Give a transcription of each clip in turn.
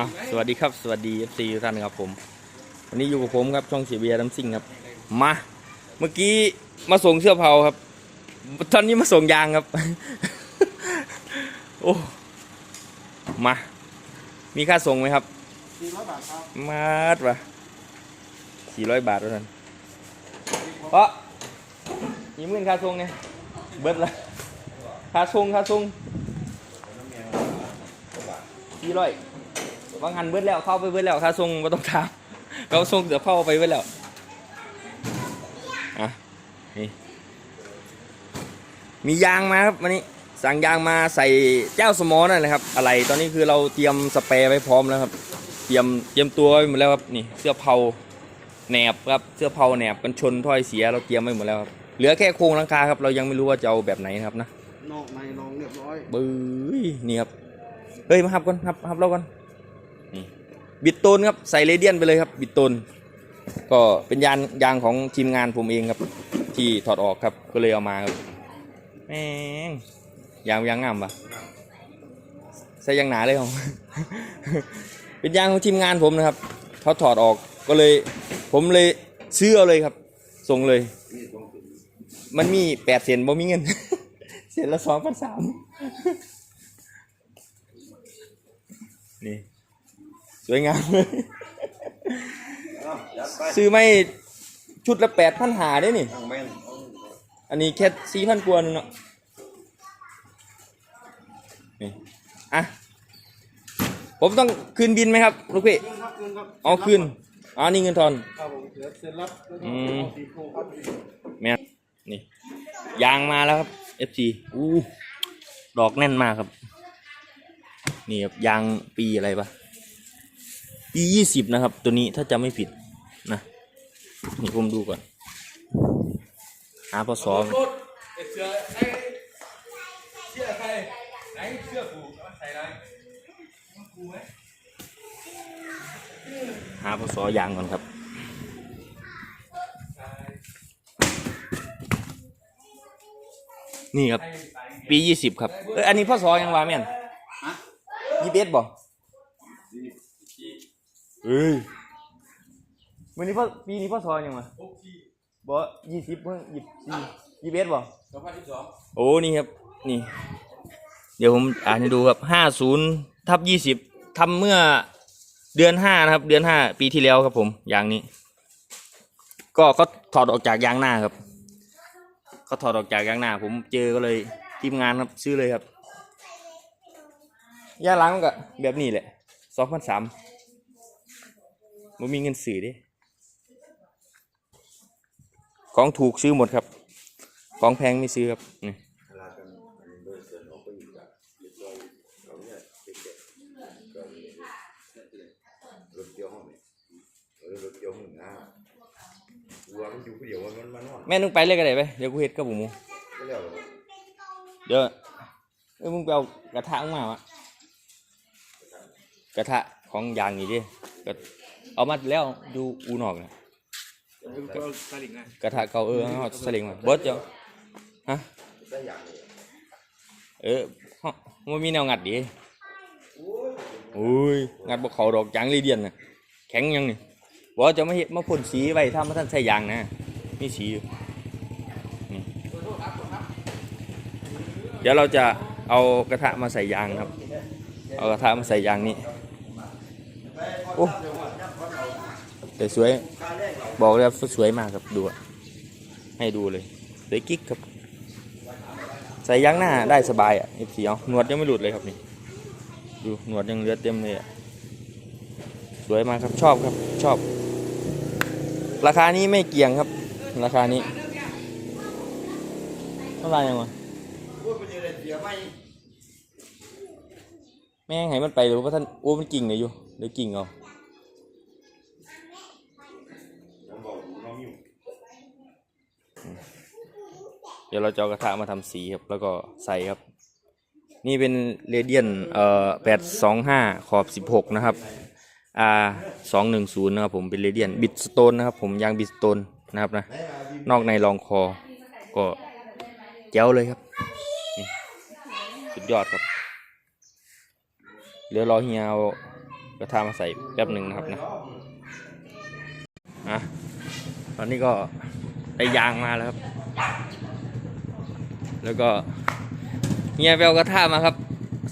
อะสวัสดีครับสวัสดี FC ทุกท่านครับผม วันนี้อยู่กับผมครับช่องเสียเบียร์น้ำซิ่งครับ มา เมื่อกี้มาส่งเสื้อเผาครับ ตอนนี้มาส่งยางครับ โอ้ มา มีค่าส่งไหมครับสี่ร้อยบาทครับมาดวะสี่ร้อยบาทแล้วท่านเพราะมีเงินค่าส่งเนี่ยเบิดละค่าส่งค่าส่งสี่ร้อย บางหันเบิดแล้วเข้าไปเบิดแล้วค่าส่งไม่ต้องถามเขาส่งเดี๋ยวเข้าไปเบิดแล้วอะนี่มียางมาครับวันนี้สั่งยางมาใส่เจ้าสมอนั่นแหละครับ อะไรตอนนี้คือเราเตรียมสเปรย์ไว้พร้อมแล้วครับ เตรียมเตรียมตัวไว้หมดแล้วครับนี่เสื้อเผาแหนบครับเสื้อเผาแหนบกันชนถ้อยเสียเราเตรียมไว้หมดแล้วครับเหลือแค่โครงหลังคาครับเรายังไม่รู้ว่าจะเอาแบบไหนนะครับนะนอกในนองเรียบร้อยบื้อนี่ครับเฮ้ยมาหับก่อนหับหับเราก่อนนี่ บิดตูนครับใส่เรเดียนไปเลยครับ บิดตูนก็เป็นยางยางของทีมงานผมเองครับ ที่ถอดออกครับก็เลยเอามาครับแม่งยางยางงามปะใส่ยางหนาเลยของเป็นยางของทีมงานผมนะครับเขาถอดออกก็เลย ผมเลยซื้อเอาเลยครับส่งเลย มันมีแปดเซนบ่มีเงินเซนละสองพันสามนี่ส วยงามเลยซื้อไม่ชุดละแปดพันหาได้นี่ทางแม่นอันนี้แค่สี่พันกว่านึงเนาะนี่อะผมต้องคืนบินไหมครับลูกพี่คืนครับคืนครับเอาคืนอ๋อนี่เงินทอนครับผมเดี๋ยวเซ็นรับแล้วก็อืมเอาสีโครงครับแม่นนี่ยางมาแล้วครับ FC อู้ดอกแน่นมากครับ นี่ครับยางปีอะไรปะ ปียี่สิบนะครับ ตัวนี้ถ้าจำไม่ผิดนะนี่ผมดูก่อนหาพศมันเสื้อไอ้เสื้อใครไหนเสื้อกูใส่ไรกูไหมหาพศยางก่อนครับนี่ครับ ปียี่สิบครับเอยอันนี้พศยังวะแม่นยี่สิบเอ็ดบ่ เอ้ยวันนี้พ่อปีนี้พศยังวะบ่ยี่สิบเพิ่งยี่สี่ยี่สิบเอ็ดบ่สองพันสิบสองโอ้นี่ครับนี่ เดี๋ยวผมอ่านให้ดูครับห้าศูนย์ทับยี่สิบทำเมื่อเดือนห้านะครับ เดือนห้าปีที่แล้วครับผมอย่างนี้ ก็เขาถอดออกจากยางหน้าครับเขาถอดออกจากยางหน้า ผมเจอก็เลยทีมงานครับซื้อเลยครับยางหล้างมันก็แบบนี้แหละสองพันสาม ผมมีเงินสื่อดิของถูกซื้อหมดครับ ของแพงไม่ซื้อครับนี่รถเกี่ยวห้องนี่เออรถเกี่ยวห้องหน้าวัวมันอยู่ผู้เดียวมันมันมันนอนแม่นึงไปเลยก็ได้ไปเดี๋ยวกูเฮ็ดกับหมูหมูก็แล้วเดี๋ยวเอ้ยมึงไปเอากระทะมึงมาวะกระทะของยางนี่ดิก็ เอามาแล้วดูอูนอกนะก็สลิงไงกระทะเก่าเออเอาสลิงมาเบิร์ดเจ้าฮะเออมันมีแนวงัดดิโอ้ยงัดบ่เขาดอกยางลีเดียนน่ะแข็งยังนี่บอกว่จะมาเฮ็ดมาพ่นสีไว้ถ้ามาท่านใส่ยางนะมีสีอยู่เดี๋ยวเราจะเอากระทะมาใส่ยางครับ เอากระทะมาใส่ยางนี่โอ้ แต่สวย บอกเลยว่าสวยมากครับดูให้ดูเลยสวยกิ๊กครับ ใส่ยางหน้าได้สบายอะเอฟซีเอาหนวดยังไม่หลุดเลยครับนี่ ดูหนวดยังเลือดเต็มเลยอะสวยมากครับชอบครับชอบ ราคานี้ไม่เกี่ยงครับ ราคานี้เท่าไหร่ยังวะพูดไปเลยเสียไม่แม่งให้มันไปหรือว่าท่านโอ้มันกิ่งเลยอยู่เดี๋ยวกิ่งเอา เดี๋ยวเราจะเอากระทะมาทำสีครับ แล้วก็ใส่ครับ นี่เป็นเรเดียนเอ่อแปดสองห้าขอบสิบหกนะครับ R สองหนึ่งศูนย์นะครับผมเป็นเรเดียนบิดสโตนนะครับ ผมยางบิดสโตนนะครับนะ นอกในรองคอ ก็เจ๋วเลยครับสุดยอดครับ เดี๋ยวรอเฮียเอากระทะมาใส่แป๊บหนึ่งนะครับนะอะตอนนี้ก็ได้ยางมาแล้วครับ แล้วก็เฮียไปเอากระทะมาครับ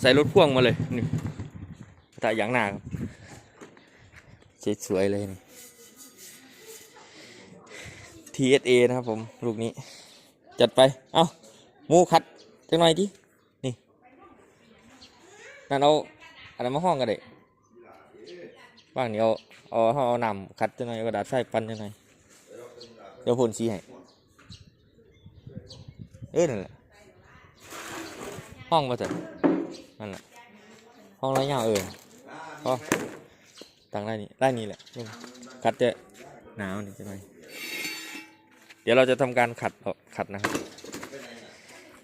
ใส่รถพ่วงมาเลยนี่กระทะยางหนาครับสวยๆเลยนี่ TSA นะครับผม ลูกนี้ จัดไป เอามูคัดจังหน่อยดิ นี่ นั่นเอาอันนั้นมาห้องกันเลยว่างเนี้เอาเอาเอาเอานำคัดจังหน่อยกระดาษใส่ปันจังหน่อยเดี๋ยวพ่นสีให้เอ้ยนั่นแหละ ห้องมาเถอะนั่นแหละห้องไรเงาเออพอตั้งได้นี่ได้นี่แหละนี่คัดจะหนาวนี่จังหน่อยเดี๋ยวเราจะทำการขัดออกขัดนะครับ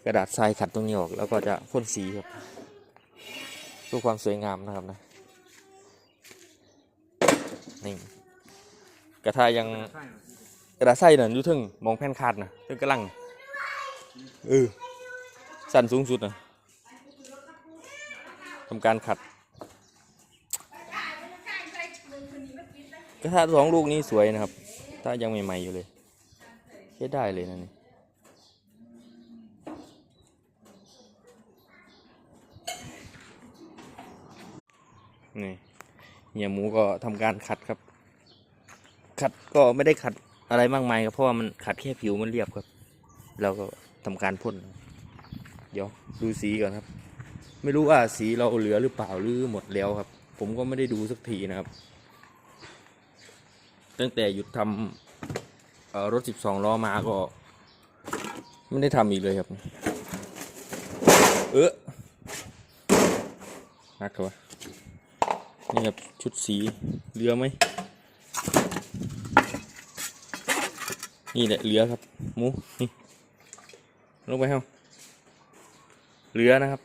กระดาษทรายขัดตรงนี้ออก แล้วก็จะพ่นสีครับเพื่อความสวยงามนะครับนะนี่กระทายังกระดาษทรายน่ะอยู่ถึงมองแผ่นขาดนะถึงกระลังเออสั้นสูงสุดนะ ทำการขัด กระทะสองลูกนี้สวยนะครับ ถ้ายังใหม่ๆอยู่เลยใช้ได้เลยนะนี่นี่เหี่ยหมูก็ทำการขัดครับ ขัดก็ไม่ได้ขัดอะไรมากมายครับเพราะว่ามันขัดแค่ผิวมันเรียบครับ เราก็ทำการพ่นเดี๋ยวดูสีก่อนครับ ไม่รู้ว่าสีเราเหลือหรือเปล่าหรือหมดแล้วครับ ผมก็ไม่ได้ดูสักทีนะครับ ตั้งแต่หยุดทำรถ 12 ล้อมาก็ไม่ได้ทำอีกเลยครับ เออนักเถอะนี่ครับชุดสีเหลือไหม นี่แหละเหลือครับหมูนี่ลงไปเฮ้าเหลือนะครับ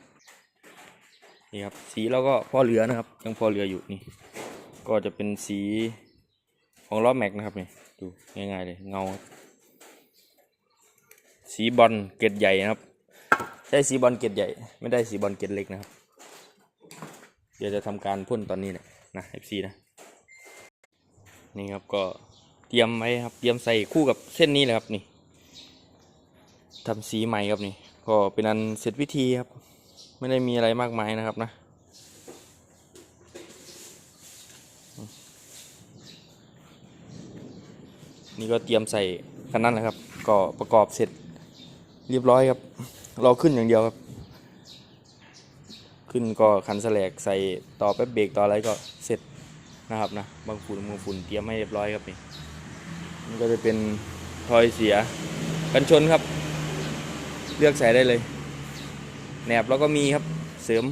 นี่ครับ สีเราก็พอเหลือนะครับ ยังพอเหลืออยู่นี่ ก็จะเป็นสีของล้อแม็กนะครับนี่ดูง่ายๆเลยเงา สีบอลเกตใหญ่นะครับใช่สีบอลเกตใหญ่ ไม่ได้สีบอลเกตเล็กนะครับ เดี๋ยวจะทำการพ่นตอนนี้แหละนะ FC นะนี่ครับก็เตรียมไว้ครับเตรียมใส่คู่กับเส้นนี้เลยครับนี่ทำสีใหม่ครับนี่ ก็เป็นอันเสร็จวิธีครับ ไม่ได้มีอะไรมากมายนะครับนะนี่ก็เตรียมใส่คันนั้นแหละครับ ก็ประกอบเสร็จเรียบร้อยครับรอขึ้นอย่างเดียวครับ ขึ้นก็คันแสลกใส่ต่อแป๊บเบรกต่ออะไรก็เสร็จนะครับนะบางฝุ่นบางฝุ่นเตรียมให้เรียบร้อยครับนี่นี่ก็จะเป็นทอยเสียกันชนครับ เลือกใส่ได้เลย แหนบแล้วก็มีครับเสริม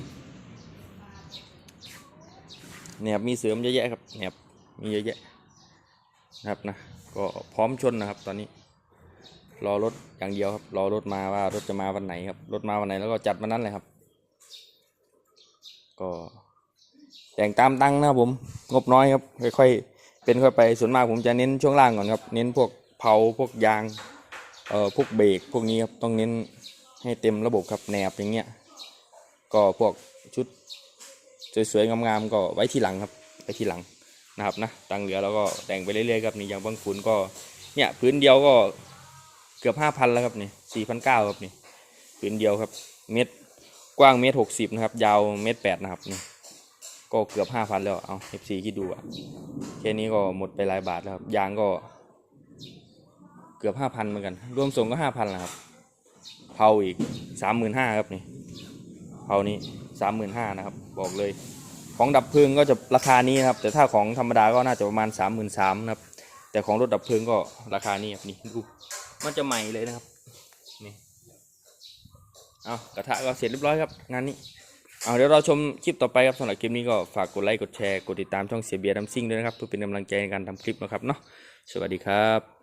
แหนบมีเสริมเยอะแยะครับแหนบมีเยอะแยะนะครับนะก็พร้อมชนนะครับตอนนี้รอรถอย่างเดียวครับรอรถมาว่ารถจะมาวันไหนครับรถมาวันไหนแล้วก็จัดวันนั้นเลยครับ ก็แต่งตามตังนะครับผมงบน้อยครับค่อยๆเป็นค่อยไปส่วนมากผมจะเน้นช่วงล่างก่อนครับ เน้นพวกเผาพวกยางเอ่อพวกเบรกพวกนี้ครับต้องเน้น ให้เต็มระบบครับแหนบอย่างเงี้ยก็พวกชุดสวยๆงามๆก็ไว้ทีหลังครับไว้ทีหลังนะครับนะตังเหลือแล้วก็แต่งไปเรื่อยๆครับนี่อย่างบางขุนก็เนี่ยพื้นเดียวก็เกือบห้าพันแล้วครับนี่สี่พันเก้าครับนี่พื้นเดียวครับเม็ดกว้างเมตรหกสิบนะครับ ยาวเมตรแปดนะครับนี่ก็เกือบห้าพันแล้วเอาเอฟซีคิดดูอะแค่นี้ก็หมดไปหลายบาทแล้วครับยางก็เกือบห้าพันเหมือนกัน รวมส่งก็ห้าพันแล้วครับ เผาอีกสามหมื่นห้าครับนี่เผานี้สามหมื่นห้านะครับ บอกเลย ของดับเพลิงก็จะราคานี้นะครับ แต่ถ้าของธรรมดาก็น่าจะประมาณสามหมื่นสามนะครับ แต่ของรถดับเพลิงก็ราคานี้ครับนี่ดูมันจะใหม่เลยนะครับนี่เอากระทะก็เสร็จเรียบร้อยครับงานนี้เอาเดี๋ยวเราชมคลิปต่อไปครับสำหรับคลิปนี้ก็ฝากกดไลค์กดแชร์กดติดตามช่องเสียเบียร์ดัมซิ่งด้วยนะครับเพื่อเป็นกำลังใจในการทำคลิปนะครับเนาะสวัสดีครับ